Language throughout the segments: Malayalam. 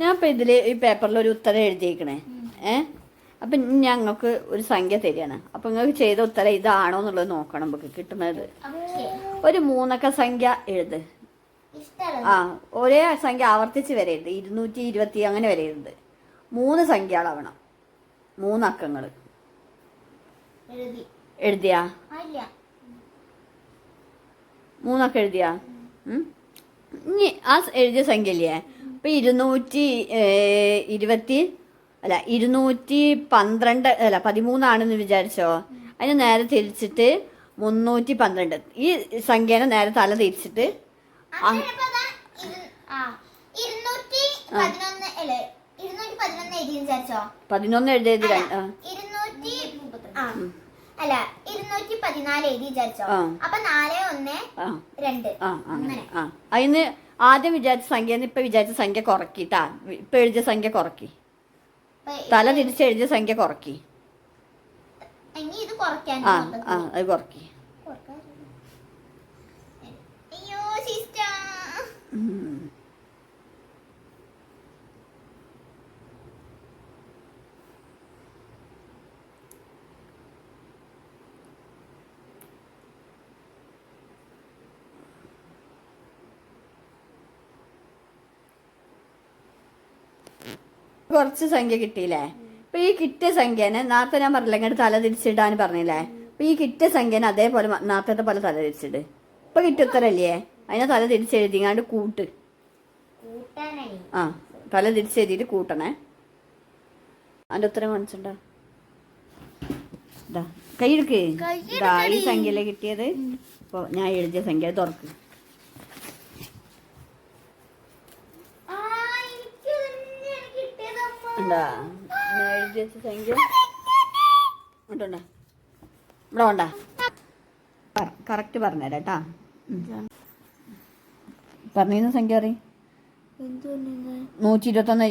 ഞാൻ ഇപ്പം ഇതിൽ ഈ പേപ്പറിൽ ഒരു ഉത്തരം എഴുതിയേക്കണേ. ഏ? അപ്പം ഞങ്ങൾക്ക് ഒരു സംഖ്യ തരികയാണ്. അപ്പം നിങ്ങൾക്ക് ചെയ്ത ഉത്തരം ഇതാണോ എന്നുള്ളത് നോക്കണം നമുക്ക് കിട്ടുന്നത്. ഒരു മൂന്നക്ക സംഖ്യ എഴുത്. ആ ഒരേ സംഖ്യ ആവർത്തിച്ച് വരരുത്. ഇരുന്നൂറ്റി ഇരുപത്തി അങ്ങനെ വരരുത്. മൂന്ന് സംഖ്യകളാവണം. മൂന്നക്കങ്ങൾ എഴുതി എഴുതിയാ? മൂന്നക്ക എഴുതിയാ? ഇനി ആ എഴുതിയ സംഖ്യ ഇല്ലേ ഇപ്പൊ ഇരുന്നൂറ്റി ഇരുപത്തി അല്ല ഇരുന്നൂറ്റി പന്ത്രണ്ട് അല്ല പതിമൂന്നാണെന്ന് വിചാരിച്ചോ? അതിന് നേരെ തിരിച്ചിട്ട് മുന്നൂറ്റി പന്ത്രണ്ട്. ഈ സംഖ്യേനെ നേരെ തല തിരിച്ചിട്ട് പതിനൊന്ന് എഴുതിയത് രണ്ട് ആ. അല്ല ഇരുന്നൂറ്റി പതിനാല് എഴുതി വിചാരിച്ചോ. അപ്പൊ നാല് ഒന്ന് രണ്ട്. അതിന് ആദ്യം വിചാരിച്ച സംഖ്യ ഇപ്പൊ വിചാരിച്ച സംഖ്യ കുറക്കിട്ടാ ഇപ്പൊ എഴുതിയ സംഖ്യ കുറക്കി. തല തിരിച്ച് എഴുതിയ സംഖ്യ കുറക്കി. ഇത് കുറയ്ക്കാൻ ആ ആ അത് കുറക്കി. കുറച്ച് സംഖ്യ കിട്ടിയില്ലേ? അപ്പൊ ഈ കിട്ടിയ സംഖ്യനെ നേരത്തെ ഞാൻ പറഞ്ഞില്ല ഇങ്ങോട്ട് തല തിരിച്ചിടാൻ പറഞ്ഞില്ലേ? അപ്പൊ ഈ കിട്ടിയ സംഖ്യനെ അതേപോലെ നേരത്തെ പോലെ തല തിരിച്ചിട്. ഇപ്പൊ കിട്ടിയ ഉത്തരല്ലേ? അതിനെ തല തിരിച്ചെഴുതിങ്ങാണ്ട് കൂട്ട്. ആ തല തിരിച്ചെഴുതിയിട്ട് കൂട്ടണേ. അതിന്റെ ഉത്തരം കാണിച്ചിട്ടുണ്ടോ? കൈ എടുക്ക്. ഈ സംഖ്യയിലെ കിട്ടിയത്? അപ്പൊ ഞാൻ എഴുതിയ സംഖ്യ തുറക്ക്. എഴുതി വെച്ച സംഖ്യ ഇങ്ങോട്ടുണ്ടോ ഇവിടെ വേണ്ട. കറക്റ്റ് പറഞ്ഞുതരാം കേട്ടാ പറഞ്ഞിരുന്ന സംഖ്യ അറി നൂറ്റി ഇരുപത്തൊന്ന്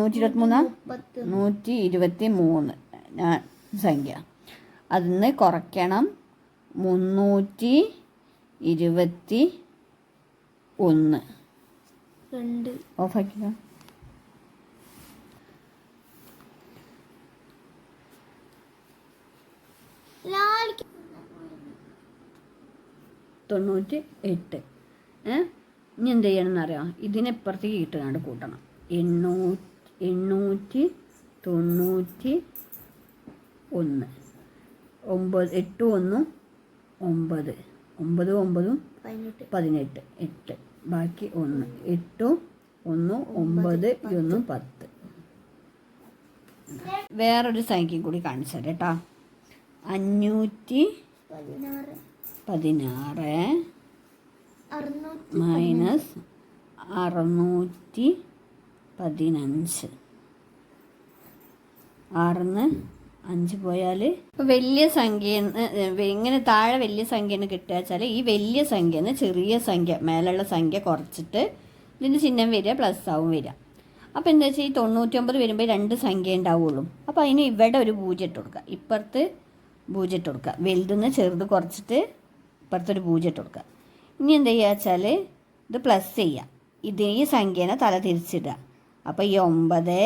നൂറ്റി ഇരുപത്തി മൂന്ന് നൂറ്റി ഇരുപത്തി മൂന്ന് ഞാൻ സംഖ്യ. അതിന്ന് കുറയ്ക്കണം. മുന്നൂറ്റി ഇരുപത്തി ഒന്ന് രണ്ട് തൊണ്ണൂറ്റി എട്ട് ഇനി എന്ത് ചെയ്യണമെന്ന് അറിയാം ഇതിനെപ്പുറത്തേക്ക് ഇട്ടുകൊണ്ട് കൂട്ടണം. എണ്ണൂ എണ്ണൂറ്റി തൊണ്ണൂറ്റി ഒന്ന്. ഒമ്പത് എട്ട് ഒന്നും ഒമ്പത്. ഒമ്പത് ഒമ്പതും പതിനെട്ട്. പതിനെട്ട്. എട്ട്. ബാക്കി ഒന്ന്. എട്ടും ഒന്ന് ഒമ്പത് ഒന്ന് പത്ത്. വേറൊരു സംഖ്യയും കൂടി കാണിച്ചു തരാം കേട്ടോ. അഞ്ഞൂറ്റി പതിനാറ് മൈനസ് അറുന്നൂറ്റി പതിനഞ്ച്. ആറിന്ന് അഞ്ച് പോയാൽ ഇപ്പോൾ വലിയ സംഖ്യ ഇങ്ങനെ താഴെ വലിയ സംഖ്യന്ന് കിട്ടുക വെച്ചാൽ ഈ വലിയ സംഖ്യ സംഖ്യന്ന് ചെറിയ സംഖ്യ മേലുള്ള സംഖ്യ കുറച്ചിട്ട് ഇതിന്റെ ചിഹ്നം വരിക പ്ലസ് ആവും വരിക. അപ്പോൾ എന്താ വെച്ചാൽ ഈ തൊണ്ണൂറ്റൊമ്പത് വരുമ്പോൾ രണ്ട് സംഖ്യ ഉണ്ടാവുള്ളൂ. അപ്പോൾ അതിന് ഇവിടെ ഒരു പൂജ ഇട്ട് കൊടുക്കുക. ഇപ്പുറത്ത് പൂജ ഇട്ട് കൊടുക്കുക. വലുതെന്ന് ചെറുത് കുറച്ചിട്ട് ഇപ്പുറത്തൊരു പൂജ്യം ഇട്ട് കൊടുക്കുക. ഇനി എന്താ ചെയ്യുക വെച്ചാൽ ഇത് പ്ലസ് ചെയ്യുക. ഇത് ഈ സംഖ്യേനെ തല തിരിച്ചിടുക. അപ്പോൾ ഈ ഒമ്പത്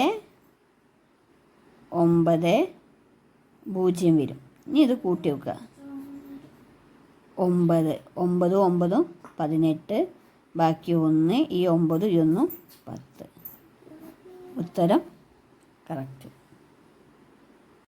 ഒമ്പത് പൂജ്യം വരും. ഇനി ഇത് കൂട്ടി വെക്കുക. ഒമ്പത് ഒമ്പതും ഒമ്പതും പതിനെട്ട് ബാക്കി ഒന്ന് ഈ ഒമ്പതും ഈ ഒന്നും പത്ത്. ഉത്തരം കറക്റ്റ്